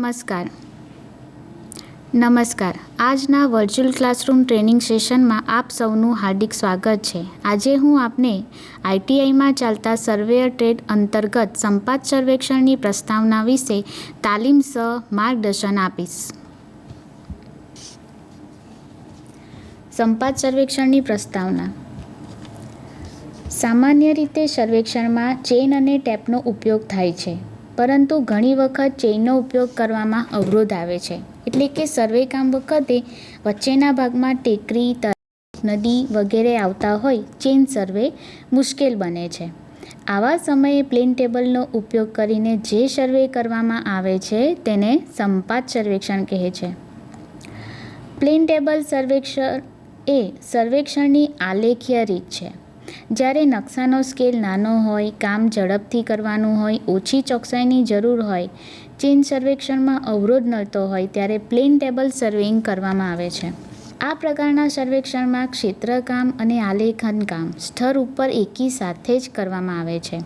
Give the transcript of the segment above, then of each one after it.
નમસ્કાર. નમસ્કાર. આજના વર્ચ્યુઅલ ક્લાસરૂમ ટ્રેનિંગ સેશનમાં આપ સૌનું હાર્દિક સ્વાગત છે. આજે હું આપને આઈટીઆઈમાં ચાલતા સર્વેયર ટ્રેડ અંતર્ગત સંપાદ સર્વેક્ષણની પ્રસ્તાવના વિશે તાલીમ સહ માર્ગદર્શન આપીશ. સંપાદ સર્વેક્ષણની પ્રસ્તાવના. સામાન્ય રીતે સર્વેક્ષણમાં ચેન અને ટેપનો ઉપયોગ થાય છે. પરંતુ ઘણી વખત ચેઇનનો ઉપયોગ કરવામાં અવરોધ આવે છે. એટલે કે સર્વે કામ વખતે વચ્ચેના ભાગમાં ટેકરી તરફ નદી વગેરે આવતા હોય, ચેઇન સર્વે મુશ્કેલ બને છે. આવા સમયે પ્લેન ટેબલનો ઉપયોગ કરીને જે સર્વે કરવામાં આવે છે તેને સંપાત સર્વેક્ષણ કહે છે. પ્લેન ટેબલ સર્વેક્ષણ એ સર્વેક્ષણની આલેખીય રીત છે. જ્યારે નકશાનો સ્કેલ નાનો હોય, કામ ઝડપથી કરવાનું હોય, ઓછી ચોકસાઈની જરૂર હોય, ચેન સર્વેક્ષણમાં અવરોધ નડતો હોય ત્યારે પ્લેન ટેબલ સર્વેઇંગ કરવામાં આવે છે. આ પ્રકારના સર્વેક્ષણમાં ક્ષેત્રકામ અને આલેખન કામ સ્તર ઉપર એકી સાથે જ કરવામાં આવે છે.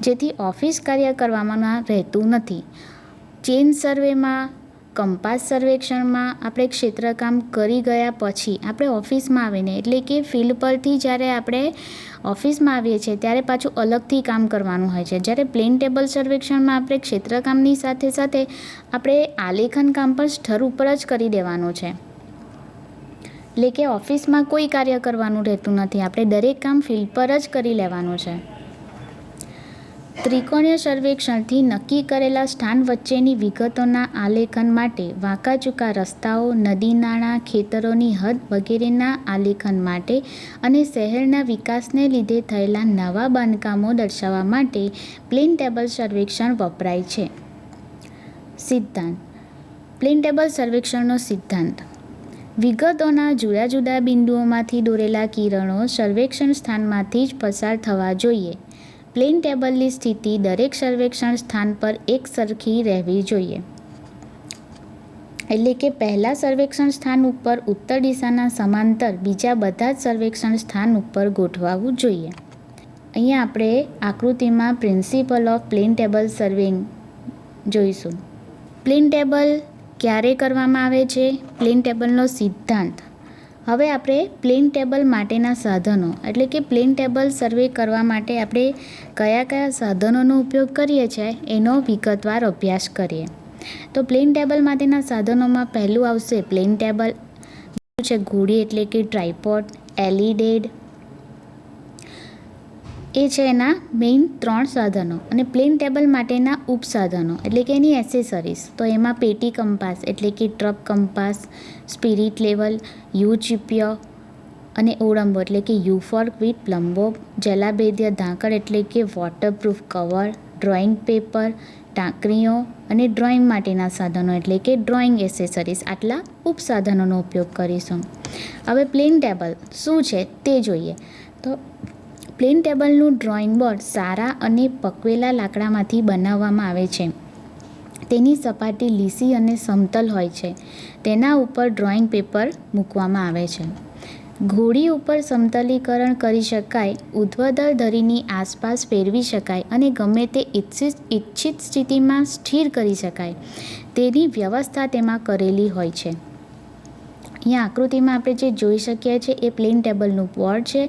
જેથી ઓફિસ કાર્ય કરવામાં રહેતું નથી. ચેન સર્વેમાં કંપાસ સર્વેક્ષણમાં આપણે ક્ષેત્રકામ કરી ગયા પછી આપણે ઓફિસમાં આવીને, એટલે કે ફિલ્ડ પરથી જ્યારે આપણે ઓફિસમાં આવીએ છીએ, ત્યારે પાછું અલગથી કામ કરવાનું હોય છે. જ્યારે પ્લેન ટેબલ સર્વેક્ષણમાં આપણે ક્ષેત્રકામની સાથે સાથે આપણે આલેખન કામ પણ સ્તર ઉપર જ કરી દેવાનું છે. એટલે કે ઓફિસમાં કોઈ કાર્ય કરવાનું રહેતું નથી. આપણે દરેક કામ ફિલ્ડ પર જ કરી લેવાનું છે. ત્રિકોણીય સર્વેક્ષણથી નક્કી કરેલા સ્થાન વચ્ચેની વિગતોના આલેખન માટે વાંકાચૂકા રસ્તાઓ, નદી નાળા, ખેતરોની હદ વગેરેના આલેખન માટે અને શહેરના વિકાસને લીધે થયેલા નવા બાંધકામો દર્શાવવા માટે પ્લેન ટેબલ સર્વેક્ષણ વપરાય છે. સિદ્ધાંત. પ્લેન ટેબલ સર્વેક્ષણનો સિદ્ધાંત. વિગતોના જુદા જુદા બિંદુઓમાંથી દોરેલા કિરણો સર્વેક્ષણ સ્થાનમાંથી જ પસાર થવા જોઈએ. પ્લેન ટેબલની સ્થિતિ દરેક સર્વેક્ષણ સ્થાન પર એક સરખી રહેવી જોઈએ. એટલે કે પહેલાં સર્વેક્ષણ સ્થાન ઉપર ઉત્તર દિશાના સમાંતર બીજા બધા જ સર્વેક્ષણ સ્થાન ઉપર ગોઠવાવું જોઈએ. અહીંયા આપણે આકૃતિમાં principle of plane table surveying જોઈશું. પ્લેન ટેબલ ક્યારે કરવામાં આવે છે? પ્લેન ટેબલનો સિદ્ધાંત. હવે આપણે પ્લેન ટેબલ માટેના સાધનો, એટલે કે પ્લેન ટેબલ સર્વે કરવા માટે આપણે કયા કયા સાધનોનો ઉપયોગ કરીએ છીએ, એનો વિગતવાર અભ્યાસ કરીએ. તો પ્લેન ટેબલ માટેના સાધનોમાં પહેલું આવશે પ્લેન ટેબલ છે ઘોડી એટલે કે ટ્રાયપોડ એલિડેડ એ છે એના મેઇન ત્રણ સાધનો અને પ્લેન ટેબલ માટેના ઉપસાધનો, એટલે કે એની એસેસરીઝ તો એમાં પેટી કંપાસ, એટલે કે trough compass spirit level U ચીપ્ય અને ઓળંબો, એટલે કે U fork with plumb bob જલાભેદ્ય ઢાંકણ એટલે કે વોટરપ્રૂફ કવર ડ્રોઈંગ પેપર ટાંકરીઓ અને ડ્રોઈંગ માટેના સાધનો, એટલે કે ડ્રોઈંગ એસેસરીઝ આટલા ઉપસાધનોનો ઉપયોગ કરીશું. હવે પ્લેન ટેબલ શું છે તે જોઈએ. તો પ્લેન ટેબલનું ડ્રોઈંગ બોર્ડ સારા અને પકવેલા લાકડામાંથી બનાવવામાં આવે છે. તેની સપાટી લીસી અને સમતલ હોય છે. તેના ઉપર ડ્રોઈંગ પેપર મૂકવામાં આવે છે. ઘોડી ઉપર સમતલીકરણ કરી શકાય ઉધ્વદળ ધરીની આસપાસ ફેરવી શકાય અને ગમે તે ઈચ્છિત ઇચ્છિત સ્થિતિમાં સ્થિર કરી શકાય. તેની વ્યવસ્થા તેમાં કરેલી હોય છે. અહીંયા આકૃતિમાં આપણે જે જોઈ શકીએ છીએ, એ પ્લેન ટેબલનું બોર્ડ છે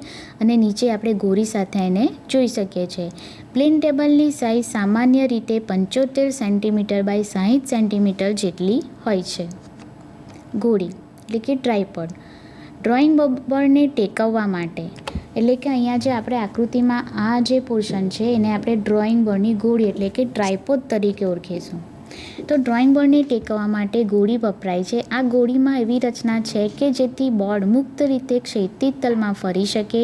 અને નીચે આપણે ગોરી સાથે એને જોઈ શકીએ છીએ. પ્લેન ટેબલની સાઇઝ સામાન્ય રીતે પંચોતેર સેન્ટીમીટર બાય સાહીઠ સેન્ટીમીટર જેટલી હોય છે. ગોળી એટલે કે ટ્રાયપોડ ડ્રોઈંગ બોર્ડને ટેકવવા માટે. એટલે કે અહીંયા જે આપણે આકૃતિમાં આ જે પોર્શન છે, એને આપણે ડ્રોઈંગ બોર્ડની ગોળી એટલે કે ટ્રાયપોડ તરીકે ઓળખીશું. તો ડ્રોઈંગ બોર્ડને ટેકવવા માટે ગોળી વપરાય છે. આ ગોળીમાં એવી રચના છે કે જેથી બોર્ડ મુક્ત રીતે ક્ષૈતિજ તલમાં ફરી શકે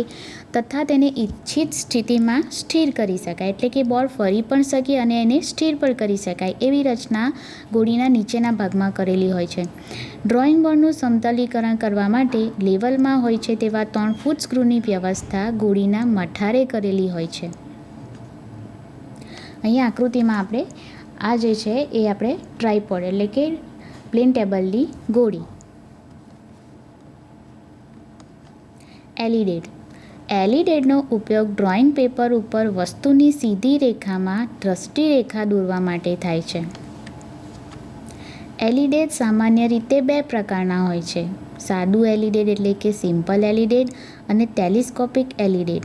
તથા તેને ઈચ્છિત સ્થિતિમાં સ્થિર કરી શકાય. એટલે કે બોર્ડ ફરી પણ શકે અને એને સ્થિર પણ કરી શકાય એવી રચના ગોળીના નીચેના ભાગમાં કરેલી હોય છે. ડ્રોઈંગ બોર્ડનું સમતલીકરણ કરવા માટે લેવલમાં હોય છે તેવા ત્રણ ફૂટ સ્ક્રૂની વ્યવસ્થા ગોળીના મઠારે કરેલી હોય છે. અહીંયા આકૃતિમાં આપણે આ જે છે એ આપણે ટ્રાયપોડ એટલે કે પ્લેન ટેબલની ગોળી. એલિડેડ એલિડેડનો ઉપયોગ ડ્રોઈંગ પેપર ઉપર વસ્તુની સીધી રેખામાં દ્રષ્ટિ રેખા દોરવા માટે થાય છે. એલિડેડ સામાન્ય રીતે બે પ્રકારના હોય છે. સાદું એલિડેડ એટલે કે સિમ્પલ એલિડેડ અને ટેલિસ્કોપિક એલિડેડ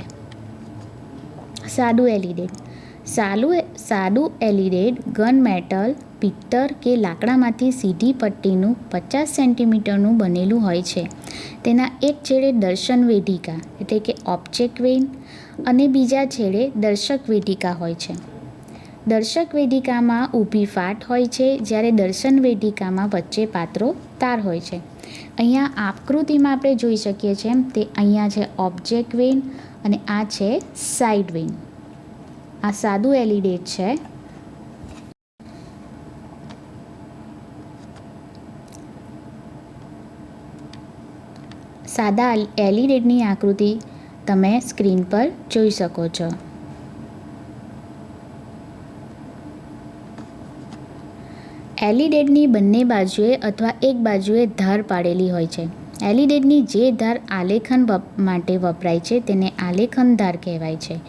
સાદું એલિડેડ સાલું સાદું એલિડેડ ગન મેટલ, પિત્તર કે લાકડામાંથી સીધી પટ્ટીનું પચાસ સેન્ટીમીટરનું બનેલું હોય છે. તેના એક છેડે દર્શન વેધિકા એટલે કે ઓબ્જેક્ટ વેન, અને બીજા છેડે દર્શક વેધિકા હોય છે. દર્શક વેધિકામાં ઊભી ફાટ હોય છે, જ્યારે દર્શન વેધિકામાં વચ્ચે પાત્રો તાર હોય છે. અહીંયા આકૃતિમાં આપણે જોઈ શકીએ છીએ તે અહીંયા છે ઓબ્જેક્ટ વેન અને આ છે સાઇડ વેન. આ સાદું એલિડેટ છે. સાદા એલિડેટની આકૃતિ તમે સ્ક્રીન પર જોઈ શકો છો. એલિડેડની બંને બાજુએ અથવા એક બાજુએ ધાર પાડેલી હોય છે. એલિડેડની જે ધાર આલેખન માટે વપરાય છે તેને આલેખન ધાર કહેવાય છે.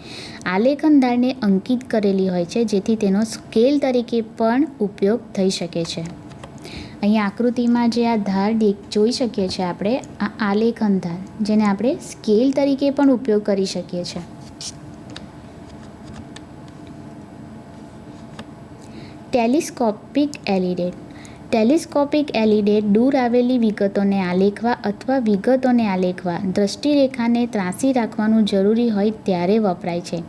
આલેખન ધારને અંકિત કરેલી હોય છે જેથી તેનો સ્કેલ તરીકે પણ ઉપયોગ થઈ શકે છે. અહીંયા આકૃતિમાં જે આ ધાર જોઈ શકીએ છીએ આપણે, આ આલેખન ધાર જેને આપણે સ્કેલ તરીકે પણ ઉપયોગ કરી શકીએ છીએ. ટેલિસ્કોપિક એલિડેટ ટેલિસ્કોપિક એલિડેટ દૂર આવેલી વિગતોને આલેખવા અથવા વિગતોને આલેખવા દ્રષ્ટિરેખાને ત્રાંસી રાખવાનું જરૂરી હોય ત્યારે વપરાય છે.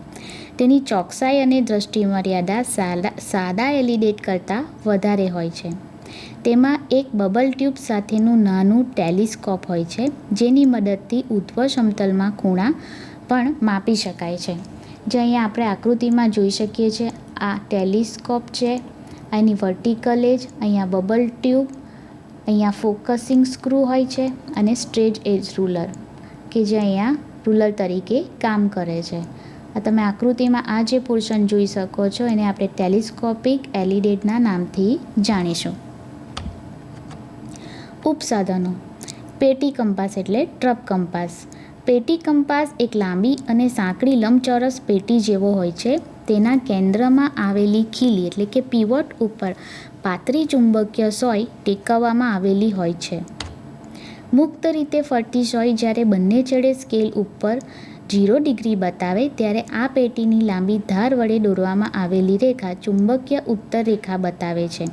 તેની ચોકસાઈ અને દ્રષ્ટિ મર્યાદા સાદા સાદા એલિડેટ કરતાં વધારે હોય છે. તેમાં એક બબલ ટ્યુબ સાથેનું નાનું ટેલિસ્કોપ હોય છે, જેની મદદથી ઉધ્વ સમતલમાં ખૂણા પણ માપી શકાય છે. જે અહીંયા આપણે આકૃતિમાં જોઈ શકીએ છીએ, આ ટેલિસ્કોપ છે. એની વર્ટિકલ એજ, અહીંયા બબલ ટ્યુબ, અહીંયા ફોકસિંગ સ્ક્રૂ હોય છે અને સ્ટ્રેજ એજ રૂલર, કે જે અહીંયા રૂલર તરીકે કામ કરે છે. આ તમે આકૃતિમાં આ જે પોર્શન જોઈ શકો છો, એને આપણે ટેલિસ્કોપિક એલિડેટના નામથી જાણીશું. ઉપસાધનો, પેટી કંપાસ એટલે ટ્રપ કંપાસ. પેટી કંપાસ એક લાંબી અને સાંકડી લંબચોરસ પેટી જેવો હોય છે તેના કેન્દ્રમાં આવેલી ખીલી એટલે કે પીવટ ઉપર પાતળી ચુંબકીય સોય ટેકવવામાં આવેલી હોય છે. મુક્ત રીતે ફરતી સોય જ્યારે બંને છેડે સ્કેલ ઉપર ઝીરો ડિગ્રી બતાવે ત્યારે આ પેટીની લાંબી ધાર વડે દોરવામાં આવેલી રેખા ચુંબકીય ઉત્તર રેખા બતાવે છે.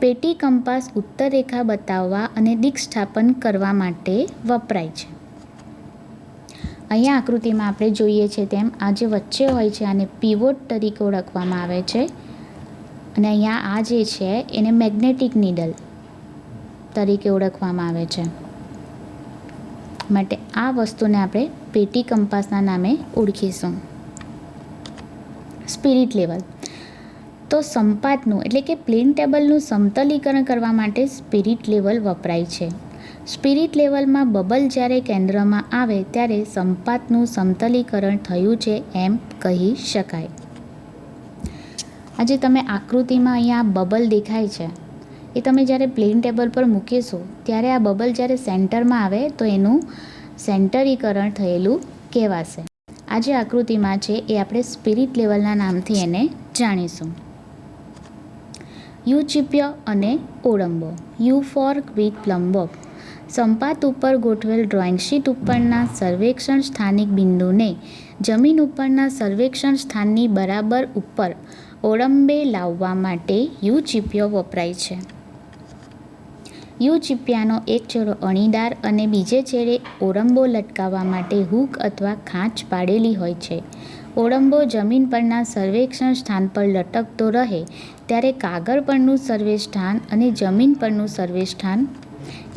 પેટી કંપાસ ઉત્તર રેખા બતાવવા અને દિક્સ્થાપન કરવા માટે વપરાય છે. અહીંયા આકૃતિમાં આપણે જોઈએ છે તેમ આ જે વચ્ચે હોય છે આને પીવોટ તરીકે ઓળખવામાં આવે છે. અને અહીંયા આ જે છે એને મેગ્નેટિક નીડલ તરીકે ઓળખવામાં આવે છે. માટે આ વસ્તુને આપણે પેટી કંપાસના નામે ઓળખીશું. સ્પિરિટ લેવલ તો સંપાતનું એટલે કે પ્લેન ટેબલનું સમતલીકરણ કરવા માટે સ્પિરિટ લેવલ વપરાય છે. સ્પિરિટ લેવલમાં બબલ જ્યારે કેન્દ્રમાં આવે ત્યારે સંપાતનું સમતલીકરણ થયું છે એમ કહી શકાય. આજે તમે આકૃતિમાં અહીંયા બબલ દેખાય છે. એ તમે જ્યારે પ્લેન ટેબલ પર મૂકીશો, ત્યારે આ બબલ જ્યારે સેન્ટરમાં આવે તો એનું સેન્ટરીકરણ થયેલું કહેવાશે. આ જે આકૃતિમાં છે એ આપણે સ્પિરિટ લેવલના નામથી એને જાણીશું. યુચિપ્ય અને ઓળંબો યુ ફોર વિથ પ્લમ્બોક સંપાત ઉપર ગોઠવેલ ડ્રોઈંગ શીટ ઉપરના સર્વેક્ષણ સ્થાનિક બિંદુને જમીન ઉપરના સર્વેક્ષણ સ્થાનની બરાબર ઉપર ઓળંબે લાવવા માટે યુ ચીપિયો વપરાય છે. યુ ચીપિયાનો એક છેડો અણીદાર અને બીજે છેડે ઓળંબો લટકાવવા માટે હૂક અથવા ખાંચ પાડેલી હોય છે. ઓળંબો જમીન પરના સર્વેક્ષણ સ્થાન પર લટકતો રહે ત્યારે કાગળ પરનું સર્વે સ્થાન અને જમીન પરનું સર્વે સ્થાન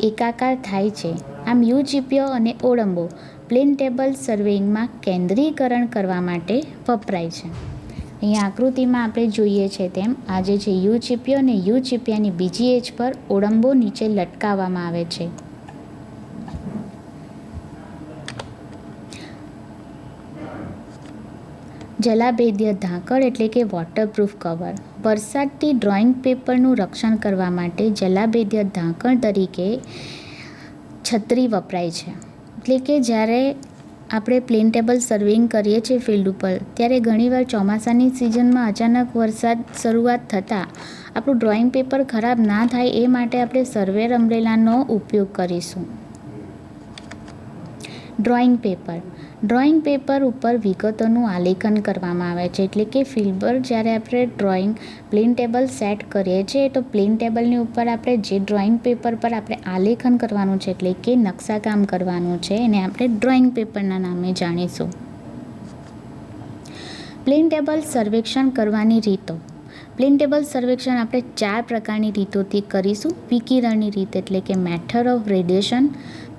એકાકાર થાય છે. આમ યુજીપીઓ અને ઓળંબો પ્લેન ટેબલ સર્વેઇંગમાં કેન્દ્રીકરણ કરવા માટે વપરાય છે. અહીંયા આકૃતિમાં આપણે જોઈએ છે તેમ આ જે છે યુ ચીપિયો અને યુ ચીપિયાની બીજી એજ પર ઓળંબો નીચે લટકાવવામાં આવે છે. જલાભેદ્ય ઢાંકણ એટલે કે વોટરપ્રૂફ કવર વરસાદથી ડ્રોઈંગ પેપરનું રક્ષણ કરવા માટે જલાભેદ્ય ઢાંકણ તરીકે છત્રી વપરાય છે. એટલે કે જ્યારે આપણે પ્લેન ટેબલ સર્વિંગ કરીએ છીએ ફિલ્ડ ઉપર, ત્યારે ઘણીવાર ચોમાસાની સિઝનમાં અચાનક વરસાદ શરૂઆત થતાં આપણું ડ્રોઈંગ પેપર ખરાબ ના થાય એ માટે આપણે સર્વેર અમ્બ્રેલાનો ઉપયોગ કરીશું. Drawing paper. ડ્રોઈંગ પેપર ઉપર વિગતોનું આલેખન કરવામાં આવે છે. એટલે કે ફિલ્બર, જ્યારે આપણે ડ્રોઈંગ પ્લેન ટેબલ સેટ કરીએ છીએ, તો પ્લેન ટેબલની ઉપર આપણે જે ડ્રોઈંગ પેપર પર આપણે આલેખન કરવાનું છે, એટલે કે નકશાકામ કરવાનું છે, એને આપણે ડ્રોઈંગ પેપરના નામે જાણીશું. પ્લેન ટેબલ સર્વેક્ષણ કરવાની રીતો. પ્લેન ટેબલ સર્વેક્ષણ આપણે ચાર પ્રકારની રીતોથી કરીશું. વિકિરણની રીત એટલે કે મેથડ ઓફ રેડિયેશન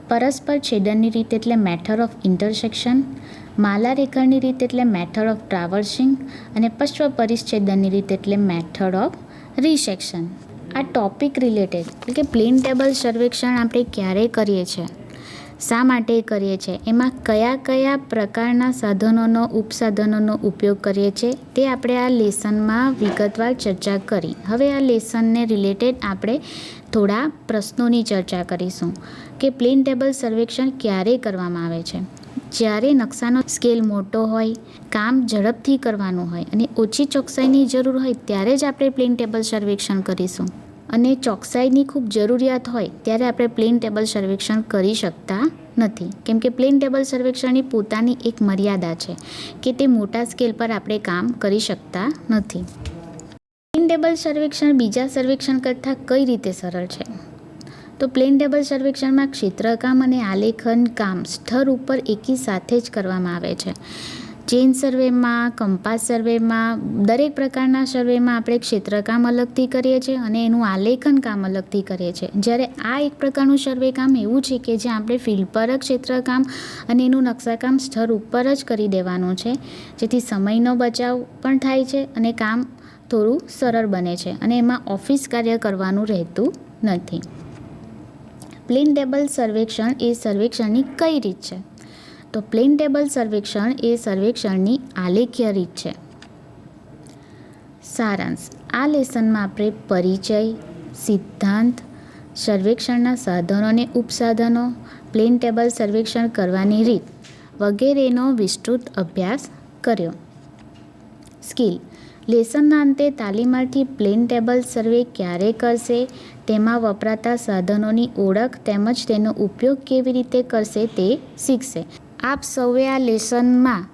પરસ્પર છેદનની રીત એટલે મેથડ ઓફ ઇન્ટરસેક્શન માલા રેખાની રીત એટલે મેથડ ઓફ ટ્રાવર્સિંગ અને પશ્વ પરિચ્છેદનની રીત એટલે મેથડ ઓફ રિસેક્શન. આ ટોપિક રિલેટેડ, એટલે કે પ્લેન ટેબલ સર્વેક્ષણ આપણે ક્યારે કરીએ છીએ? શા માટે કરીએ છીએ? એમાં કયા કયા પ્રકારના સાધનોનો, ઉપસાધનોનો ઉપયોગ કરીએ છીએ? તે આપણે આ લેસનમાં વિગતવાર ચર્ચા કરી. હવે આ લેસનને રિલેટેડ આપણે થોડા પ્રશ્નોની ચર્ચા કરીશું કે પ્લેન ટેબલ સર્વેક્ષણ ક્યારે કરવામાં આવે છે? જ્યારે નકશાનો સ્કેલ મોટો હોય, કામ ઝડપથી કરવાનું હોય અને ઓછી ચોકસાઈની જરૂર હોય ત્યારે જ આપણે પ્લેન ટેબલ સર્વેક્ષણ કરીશું. અને ચોકસાઈની ખૂબ જરૂરિયાત હોય ત્યારે આપણે પ્લેન ટેબલ સર્વેક્ષણ કરી શકતા નથી. કેમ કે પ્લેન ટેબલ સર્વેક્ષણની પોતાની એક મર્યાદા છે કે તે મોટા સ્કેલ પર આપણે કામ કરી શકતા નથી. ટેબલ સર્વેક્ષણ બીજા સર્વેક્ષણ કરતાં કઈ રીતે સરળ છે? તો પ્લેન ટેબલ સર્વેક્ષણમાં ક્ષેત્રકામ અને આલેખન કામ સ્થળ ઉપર એકી સાથે જ કરવામાં આવે છે. ચેન સર્વેમાં, કંપાસ સર્વેમાં, દરેક પ્રકારના સર્વેમાં આપણે ક્ષેત્રકામ અલગથી કરીએ છીએ અને એનું આલેખન કામ અલગથી કરીએ છીએ. જ્યારે આ એક પ્રકારનું સર્વે કામ એવું છે કે જ્યાં આપણે ફિલ્ડ પર ક્ષેત્રકામ અને એનું નકશાકામ સ્થળ ઉપર જ કરી દેવાનું છે. જેથી સમયનો બચાવ પણ થાય છે અને કામ થોડું સરળ બને છે અને એમાં ઓફિસ કાર્ય કરવાનું રહેતું નથી. પ્લેન ટેબલ સર્વેક્ષણ એ સર્વેક્ષણની કઈ રીત છે? તો પ્લેન ટેબલ સર્વેક્ષણ એ સર્વેક્ષણની આલેખ્ય રીત છે. સારાંશ. આ લેસનમાં આપણે પરિચય, સિદ્ધાંત, સર્વેક્ષણના સાધનો અને ઉપસાધનો, પ્લેન ટેબલ સર્વેક્ષણ કરવાની રીત વગેરેનો વિસ્તૃત અભ્યાસ કર્યો. સ્કિલ. લેસનના અંતે તાલીમાર્થી પ્લેન ટેબલ સર્વે ક્યારે કરશે, તેમાં વપરાતા સાધનોની ઓળખ તેમજ તેનો ઉપયોગ કેવી રીતે કરશે તે શીખશે. આપ સૌએ આ લેસનમાં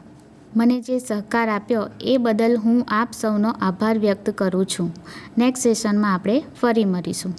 મને જે સહકાર આપ્યો એ બદલ હું આપ સૌનો આભાર વ્યક્ત કરું છું. નેક્સ્ટ સેશનમાં આપણે ફરી મળીશું.